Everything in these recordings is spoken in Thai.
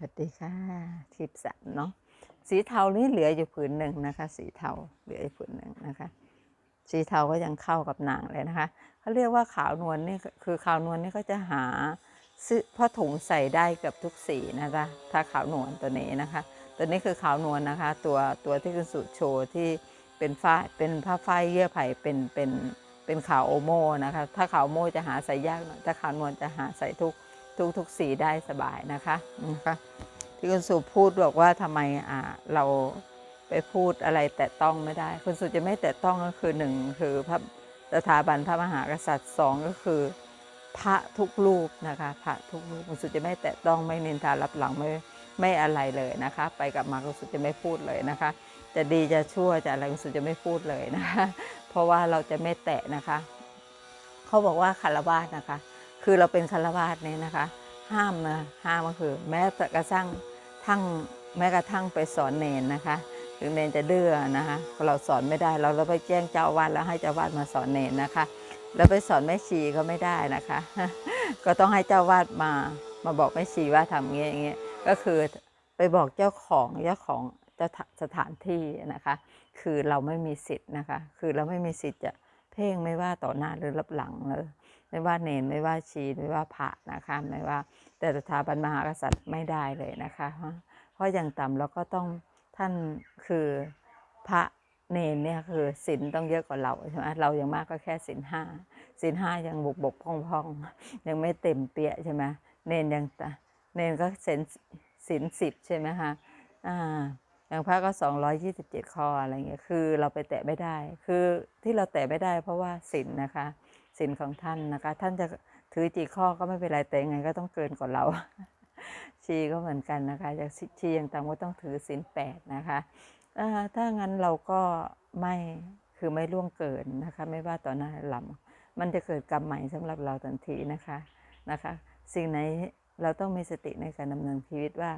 สวัสดีค่ะทิปสามเนาะสีเทานี่เหลืออยู่ผืนหนึ่งนะคะ สีเทาเหลืออยู่ผืนหนึ่งนะคะ สีเทาก็ยังเข้ากับหนังเลยนะคะเขาเรียกว่าขาวนวลนี่คือขาวนวลนี่ก็จะหาซื้อผ้าถุงใส่ได้เกับทุกสีนะคะถ้าขาวนวลตัวนี้นะคะ ตัวนี้คือขาวนวลนะคะ ตัวตัวที่คุณสุโชว์ที่เป็นฝ้าเป็นผ้าฝ้ายเยื่อไผ่เป็นเป็นเป็นขาวโอโมนะคะ ถ้าขาวโอโมจะหาใส่ยากหน่อยถ้าขาวนวลจะหาใส่ทุก ทุกทุกสีได้สบายนะคะนะคะที่คุณสุพูดบอกว่าทำไมอ่าเราไปพูดอะไรแตะต้องไม่ได้ คุณสุจะไม่แตะต้องก็คือหนึ่งคือพระสถาบันพระมหากษัตริย์สองก็คือ พระทุกรูปนะคะพระทุกรูปคุณสุจะไม่แตะต้องไม่นินทารับหลังไม่ไม่อะไรเลยนะคะ ไปกับมาคุณสุจะไม่พูดเลยนะคะ จะดีจะชั่วจะอะไรคุณสุจะไม่พูดเลยนะคะ เพราะว่าเราจะไม่แตะนะคะ เขาบอกว่าคารวาสนะคะ คือเราเป็นคารวาสเนี่ยนะคะ ห้ามนะห้ามก็คือ แม้กระทั่งทั้งแม้กระทั่งไปสอนเนนนะคะ ถึงเนนจะดื้อนะคะเราสอนไม่ได้เราเราไปแจ้งเจ้าวาดแล้วให้เจ้าวาดมาสอนเนนนะคะแล้วไปสอนแม่ชีก็ไม่ได้นะคะ ก็ต้องให้เจ้าวาดมามาบอกแม่ชีว่าทำเงี้ยอย่างเงี้ยก็คือไปบอกเจ้าของเจ้าของเจ้าสถานที่นะคะ คือเราไม่มีสิทธิ์นะคะ คือเราไม่มีสิทธิ์จะเพ่งไม่ว่าต่อหน้าหรือรับหลังเลย ไม่ว่าเนนไม่ว่าชีไม่ว่าพระนะคะไม่ว่า แต่สถาบันมหากษัตริย์ไม่ได้เลยนะคะ เพราะอย่างต่ำเราก็ต้องท่านคือพระเนนเนี่ยคือศีลต้องเยอะกว่าเราใช่ไหมเราอย่างมากก็แค่ศีลห้าศีลห้ายังบกบกพองพองยังไม่เต็มเปี้ยใช่ไหมเนนยังตเนนก็ศีลศีลสิบใช่ไหมคะอ่าอย่างพระก็227ข้ออะไรเงี้ยคือเราไปแตะไม่ได้ คือที่เราแตะไม่ได้เพราะว่าศีลนะคะ ศีลของท่านนะคะ ท่านจะถือจีข้อก็ไม่เป็นไรแต่ยังไงก็ต้องเกินกว่าเรา ชีก็เหมือนกันนะคะจากชีอย่างต่ำก็ต้องถือศีลแปดนะคะอ่าถ้างั้นเราก็ไม่คือไม่ล่วงเกินนะคะ ไม่ว่าต่อหน้าหลังมันจะเกิดกรรมใหม่สำหรับเราทันทีนะคะนะคะ สิ่งไหนเราต้องมีสติในการดำเนินชีวิตว่า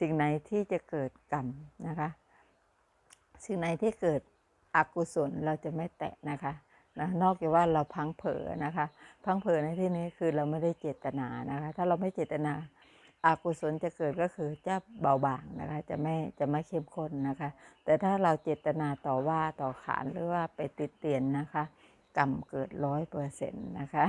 สิ่งไหนที่จะเกิดกรรมนะคะ สิ่งไหนที่เกิดอกุศลเราจะไม่แตะนะคะ นะนอกจากว่าเราพังเผลอนะคะ พังเผลอในที่นี้คือเราไม่ได้เจตนานะคะ ถ้าเราไม่เจตนาอากุศลจะเกิดก็คือจะเบาบางนะคะ จะไม่จะไม่เข้มข้นนะคะ แต่ถ้าเราเจตนาต่อว่าต่อขานหรือว่าไปติดเตียนนะคะ กรรมเกิดร้อยเปอร์เซ็นต์นะคะ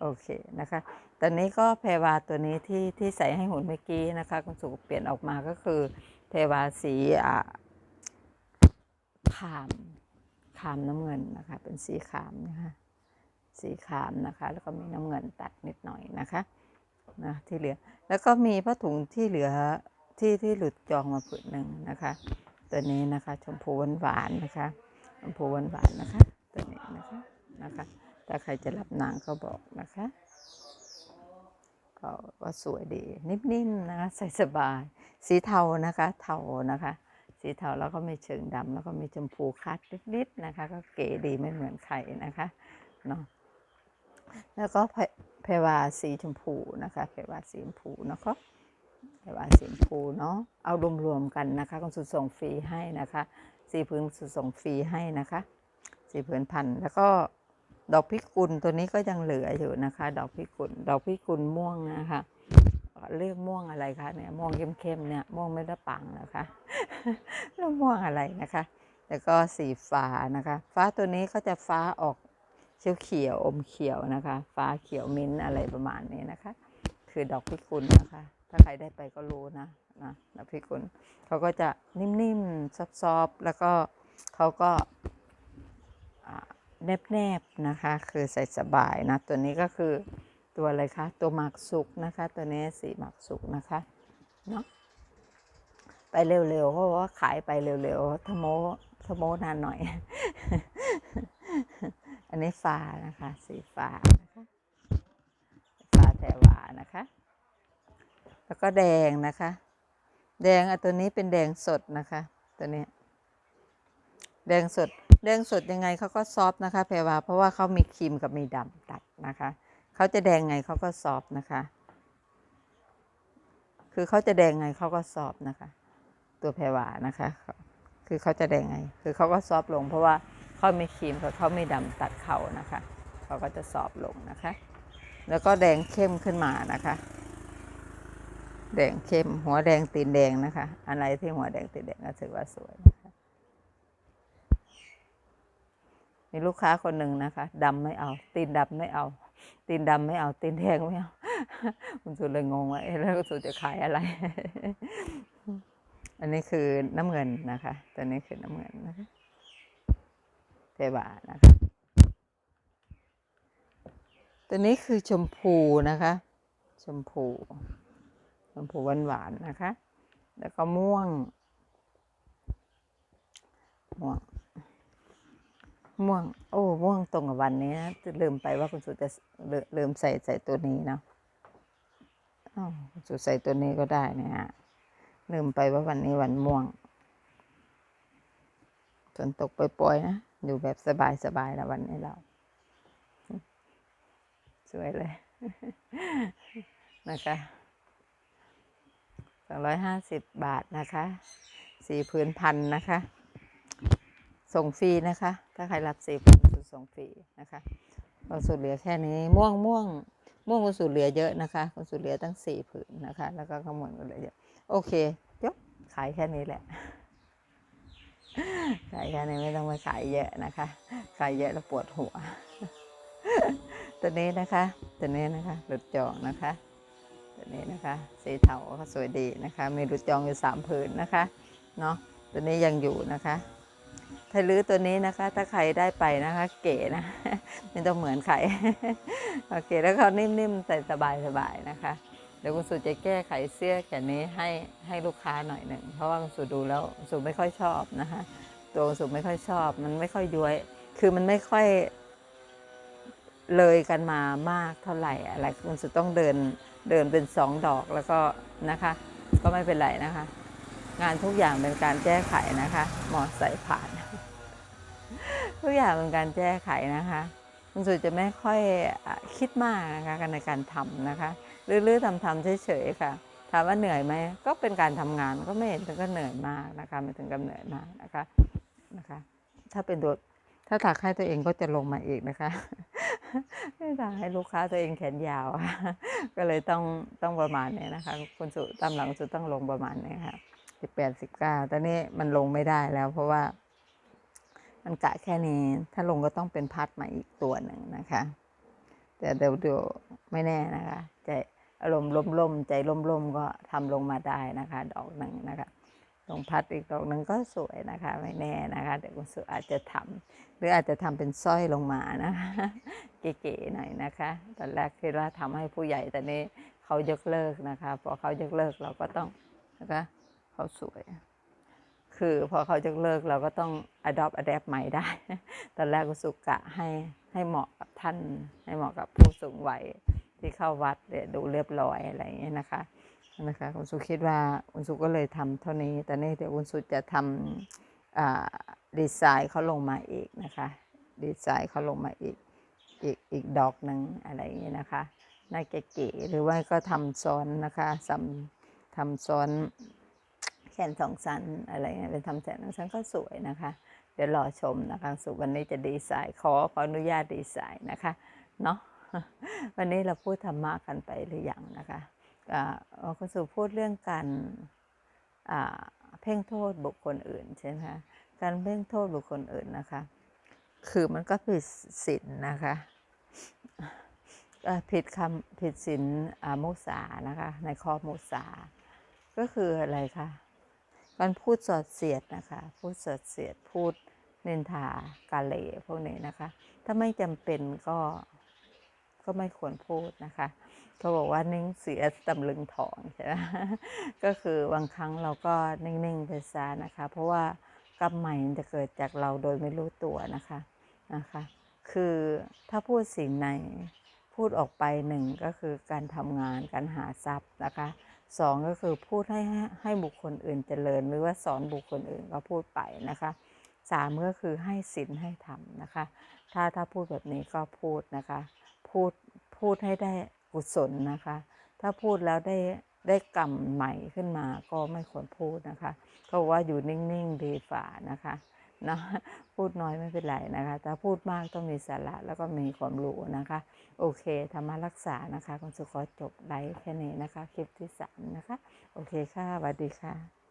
โอเคนะคะ ตอนนี้ก็แพวาตัวนี้ที่ที่ใส่ให้หุ่นเมื่อกี้นะคะคุณสุเปลี่ยนออกมาก็คือแพวาสีอ่าขามามน้ำเงินนะคะ เป็นสีขามนะคะสีขามนะคะ แล้วก็มีน้ำเงินตัดนิดหน่อยนะคะนะที่เหลือแล้วก็มีผ้าถุงที่เหลือที่ที่หลุดจองมาผืนหนึ่งนะคะ ตัวนี้นะคะชมพูหวานๆนะคะชมพูหวานๆนะคะ ตัวนี้นะคะนะคะถ้าใครจะรับนางก็บอกนะคะก็ก็สวยดี นิ่มๆนะคะใส่สบาย สีเทานะคะ เทานะคะ สีเทาแล้วก็มีเชิงดำแล้วก็มีชมพูคัดนิดๆนะคะ ก็เก๋ดีไม่เหมือนใครนะคะเนาะแล้วก็เพเพวาสีชมพูนะคะเพวาสีชมพูนะคะเพวาสีชมพูเนาะเอารวมๆกันนะคะคุณสุดส่งฟรีให้นะคะสีพื้นสุดส่งฟรีให้นะคะสีพื้นพันแล้วก็ดอกพิกุลตัวนี้ก็ยังเหลืออยู่นะคะ ดอกพิกุลดอกพิกุลม่วงนะคะ เรียกม่วงอะไรคะเนี่ยม่วงเข้มๆเนี่ยม่วงไม่ได้ปังนะคะแล้วม่วงอะไรนะคะ แล้วก็สีฟ้านะคะ ฟ้าตัวนี้ก็จะฟ้าออกเขียวเขียวอมเขียวนะคะ ฟ้าเขียวมิ้นท์อะไรประมาณนี้นะคะ คือดอกพิกุลนะคะ ถ้าใครได้ไปก็รู้นะนะดอกพิกุลเขาก็จะนิ่มๆซอฟๆแล้วก็เขาก็แนบๆนะคะ คือใส่สบายนะ ตัวนี้ก็คือ ตัวอะไรคะ ตัวหมากสุกนะคะ ตัวนี้สีหมากสุกนะคะเนาะไปเร็วๆเพราะว่าขายไปเร็วๆทโมทโมนานหน่อย อันนี้ฟ้านะคะ สีฟ้านะคะฟ้าแทวานะคะ แล้วก็แดงนะคะ แดงอะตัวนี้เป็นแดงสดนะคะ ตัวนี้ แดงสดแดงสดยังไงเขาก็ซอฟต์นะคะแพรวาเพราะว่าเขามีครีมกับมีดำตัดนะคะ เขาจะแดงไงเขาก็ซอฟต์นะคะ คือเขาจะแดงไงเขาก็ซอฟต์นะคะ ตัวแพรวานะคะ คือเขาจะแดงไง คือเขาก็ซอฟต์ลง เพราะว่าเขาไมีครีมเขาไมีดำตัดเขานะคะ เขาก็จะซอฟต์ลงนะคะ แล้วก็แดงเข้มขึ้นมานะคะ แดงเข้ม หัวแดงตีนแดงนะคะ อะไรที่หัวแดงตีนแดงก็ถือว่าสวยนะคะมีลูกค้าคนหนึ่งนะคะดำไม่เอา ตีนดำไม่เอา ตีนดำไม่เอาตีนแดงไม่เอาคุณสุดเลยงงว่าเอ๊ะแล้วคุณสุดจะขายอะไร อันนี้คือน้ำเงินนะคะตัวนี้คือน้ำเงินนะคะเทบานะคะตัวนี้คือชมพูนะคะ ชมพูชมพูหวานหวานๆนะคะ แล้วก็ม่วงม่วง ม่วง โอ้ม่วงตรงกับวันนี้นะลืมไปว่าคุณสุจะลืมใส่ใส่ตัวนี้เนาะคุณสุใส่ตัวนี้ก็ได้นะฮะลืมไปว่าวันนี้วันม่วงฝนตกปล่อยๆนะอยู่แบบสบายๆนะวันนี้เรา สวยเลย นะคะสองร้อยห้าสิบบาทนะคะ สี่พื้นพันนะคะ ส่งฟรีนะคะ ถ้าใครรับสี่พันสุดส่งฟรีนะคะเราสุดเหลือแค่นี้ ม่วงม่วงม่วงคุณสุดเหลือเยอะนะคะคุณสุดเหลือตั้งสี่ผืนนะคะ แล้วก็ขมวดก็เหลือเยอะโอเคจบขายแค่นี้แหละ ขายแค่นี้ไม่ต้องไปขายเยอะนะคะ ขายเยอะแล้วปวดหัวตัวนี้นะคะตัวนี้นะคะหลุดจองนะคะตัวนี้นะคะสีเทาก็สวยดีนะคะ มีหลุดจองอยู่สามผืนนะคะเนาะตัวนี้ยังอยู่นะคะ ถ้าลื้อตัวนี้นะคะ ถ้าใครได้ไปนะคะ เก๋นะไม่ต้องเหมือนใครโอเค แล้วเขานิ่มๆใส่สบายๆนะคะเดี๋ยวคุณสุจะแก้ไขเสื้อแขนนี้ให้ให้ลูกค้าหน่อยหนึ่งเพราะว่าคุณสุดูแล้วคุณสุไม่ค่อยชอบนะคะตัวคุณสุไม่ค่อยชอบ มันไม่ค่อยย้วย คือมันไม่ค่อยเลยกันมามากเท่าไหร่อะไรคุณสุต้องเดินเดินเป็นสองดอกแล้วก็นะคะ ก็ไม่เป็นไรนะคะ งานทุกอย่างเป็นการแก้ไขนะคะ หมอใส่ผ่าน ทุกอย่างเป็นการแก้ไขนะคะคุณสุจะไม่ค่อยคิดมากนะคะในการทำนะคะลื้อๆทำๆเฉยๆค่ะถามว่าเหนื่อยไหมก็เป็นการทำงานก็ไม่เห็นถึงก็เหนื่อยมากนะคะไม่ถึงกับเหนื่อยมากนะคะนะคะ ถ้าเป็นตัวถ้าถักให้ตัวเองก็จะลงมาอีกนะคะไม่ถักให้ลูกค้าตัวเองแขนยาว ก็เลยต้องต้องประมาณนี้นะคะคุณสุตามหลังคุณสุต้องลงประมาณนี้ค่ะสิบแปดสิบเก้าตอนนี้มันลงไม่ได้แล้วเพราะว่า มันกะแค่นี้ ถ้าลงก็ต้องเป็นพัดมาอีกตัวหนึ่งนะคะ แต่เดี๋ยวเดี๋ยวไม่แน่นะคะใจอารมณ์ล่มๆใจล่มๆก็ทำลงมาได้นะคะ ดอกหนึ่งนะคะลงพัดอีกดอกหนึ่งก็สวยนะคะ ไม่แน่นะคะ เดี๋ยวคุณสุอาจจะทำหรืออาจจะทำเป็นสร้อยลงมานะคะเก๋ๆหน่อยนะคะ ตอนแรกคิดว่าทำให้ผู้ใหญ่แต่นี้เขายกเลิกนะคะพอเขายกเลิกเราก็ต้องนะคะเขาสวย คือพอเขายกเลิกเราก็ต้อง adopt adapt ใหม่ได้ ตอนแรกกุสุกะให้ให้เหมาะกับท่าน ให้เหมาะกับผู้สูงวัยที่เข้าวัดเนี่ยดูเรียบร้อยอะไรอย่างเงี้ยนะคะนะคะคุณสุคิดว่าคุณสุก็เลยทำเท่านี้ แต่นี่เดี๋ยวคุณสุจะทำดีไซน์เขาลงมาอีกนะคะดีไซน์เขาลงมาอีกอีกอีกดอกหนึ่งอะไรอย่างเงี้นะคะน่าเก๋ๆหรือว่าก็ทำซ้อนนะคะทำทำซ้อน แขนสองชั้นอะไรเงี้ยเป็นทำแขนสองชั้นก็สวยนะคะ เดี๋ยวรอชมนะคะสุวันนี้จะดีไซน์ขอขออนุญาตดีไซน์นะคะเนาะวันนี้เราพูดธรรมะกันไปหรือยังนะคะอ่าเอ่อคุณสุพูดเรื่องการเพ่งโทษบุคคลอื่นใช่ไหมคะการเพ่งโทษบุคคลอื่นนะคะ คือมันก็ผิดศีลนะคะผิดคำผิดศีลมุสานะคะ ในข้อมุสาก็คืออะไรคะ การพูดสอดเสียดนะคะ พูดสอดเสียดพูดเนินทากาเลพวกนี้นะคะ ถ้าไม่จำเป็นก็ก็ไม่ควรพูดนะคะเขาบอกว่านิ่งเสียตำลึงทองใช่ไหมก็คือบางครั้งเราก็นิ่งๆไปซะนะคะ เพราะว่ากรรมใหม่จะเกิดจากเราโดยไม่รู้ตัวนะคะนะคะ คือถ้าพูดสิ่งไหน พูดออกไปหนึ่งก็คือการทำงานการหาทรัพย์นะคะสองก็คือพูดให้ให้ให้บุคคลอื่นเจริญ หรือว่าสอนบุคคลอื่นก็พูดไปนะคะสามก็คือให้ศีลให้ธรรมนะคะ ถ้าถ้าพูดแบบนี้ก็พูดนะคะ พูดพูดให้ได้กุศลนะคะ ถ้าพูดแล้วได้ได้กรรมใหม่ขึ้นมาก็ไม่ควรพูดนะคะ ก็ว่าอยู่นิ่งๆดีฝ่านะคะ นาะพูดน้อยไม่เป็นไรนะคะแต่พูดมากต้องมีสาระแล้วก็มีความรู้นะคะ โอเคธรรมารักษานะคะคุณสุขอจบไลฟ์แค่นี้นะคะ คลิปที่สามนะคะ โอเคค่ะสวัสดีค่ะ